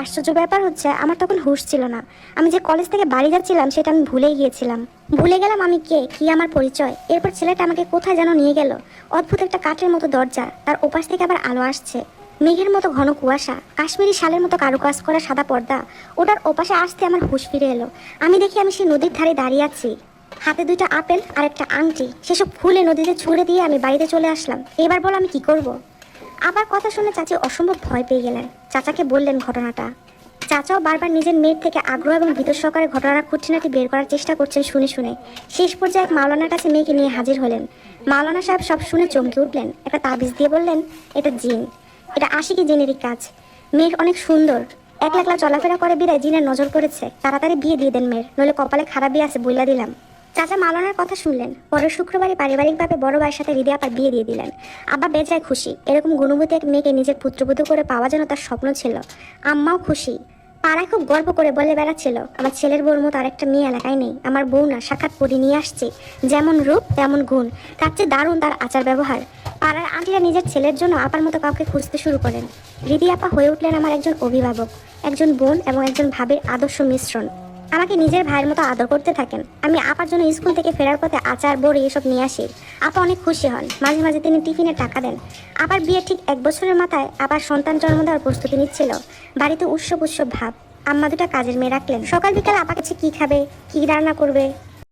আশ্চর্য ব্যাপার হচ্ছে, আমার তখন হুঁশ ছিল না। আমি যে কলেজ থেকে বাড়ি যাচ্ছিলাম, সেটা আমি ভুলেই গিয়েছিলাম। ভুলে গেলাম আমি কে, কি আমার পরিচয়? এরপর ছেলেটা আমাকে কোথায় যেন নিয়ে গেল? অদ্ভুত একটা কাঠের মতো দরজা, তার ওপাশ থেকে আবার আলো আসছে। মেঘের মতো ঘন কুয়াশা, কাশ্মীরি শালের মতো কারুকাজ করা সাদা পর্দা, ওটার ওপাশে আসতে আমার হুঁশ ফিরে এলো। আমি দেখি আমি সেই নদীর ধারে দাঁড়িয়ে আছি। হাতে দুইটা আপেল আর একটা আংটি। সেসব ফুলে নদীতে ছুঁড়ে দিয়ে আমি বাড়িতে চলে আসলাম। এবার বল আমি কি করব। আবার কথা শুনে চাচি অসম্ভব ভয় পেয়ে গেলেন। চাচাকে বললেন ঘটনাটা। চাচাও বারবার নিজের মেয়ের থেকে আগ্রহ এবং ভীতর সহকারে ঘটনার খুঁটিনাটি বের করার চেষ্টা করছেন শুনে শুনে। শেষ পর্যায়ে এক মাওলানার কাছে মেয়েকে নিয়ে হাজির হলেন। মাওলানা সাহেব সব শুনে চমকে উঠলেন। একটা তাবিজ দিয়ে বললেন, এটা জিন। এটা আশিকি জিনেরই কাজ। মেয়ে অনেক সুন্দর। এক একলা চলাফেরা করে, বিদায় জিনের নজর পড়েছে তাড়াতাড়ি বিয়ে দিয়ে দেন মেয়ের। নইলে কপালে খারাপই আছে বইলা দিলাম। চাচা মালানার কথা শুনলেন। পরের শুক্রবারই পারিবারিকভাবে বড় ভাইয়ের সাথে হৃদয় আপার বিয়ে দিয়ে দিলেন। আব্বা বেজায় খুশি। এরকম গুণবতী এক মেয়েকে নিজের পুত্রবধূ করে পাওয়া যেন তার স্বপ্ন ছিল। আম্মাও খুশি। পাড়ায় খুব গর্ব করে বলে বেড়াচ্ছিল, আমার ছেলের বউর মতো আরেকটা মেয়ে এলাকায় নেই। আমার বউ না, সাক্ষাৎ পরি নিয়ে আসছে। যেমন রূপ, তেমন গুণ। তার চেয়ে দারুণ তার আচার ব্যবহার। পাড়ার আন্টিরা নিজের ছেলের জন্য আপার মতো কাউকে খুঁজতে শুরু করেন। হৃদি আপা হয়ে উঠলেন আমার একজন অভিভাবক, একজন বোন এবং একজন ভাবির আদর্শ মিশ্রণ। আমাকে নিজের ভাইয়ের মতো আদর করতে থাকেন। আমি আপার জন্য স্কুল থেকে ফেরার পথে আচার, বড়ি এসব নিয়ে আসি। আপা অনেক খুশি হন। মাঝে মাঝে তিনি টিফিনে টাকা দেন। আপার বিয়ে ঠিক এক বছরের মাথায় আবার সন্তান জন্ম দেওয়ার প্রস্তুতি নিচ্ছিল। বাড়িতে উৎসব উৎসব ভাব। আম্মা দুটা কাজের মেয়ে রাখলেন। সকাল বিকাল আপা কাছে কী খাবে, কী রান্না করবে?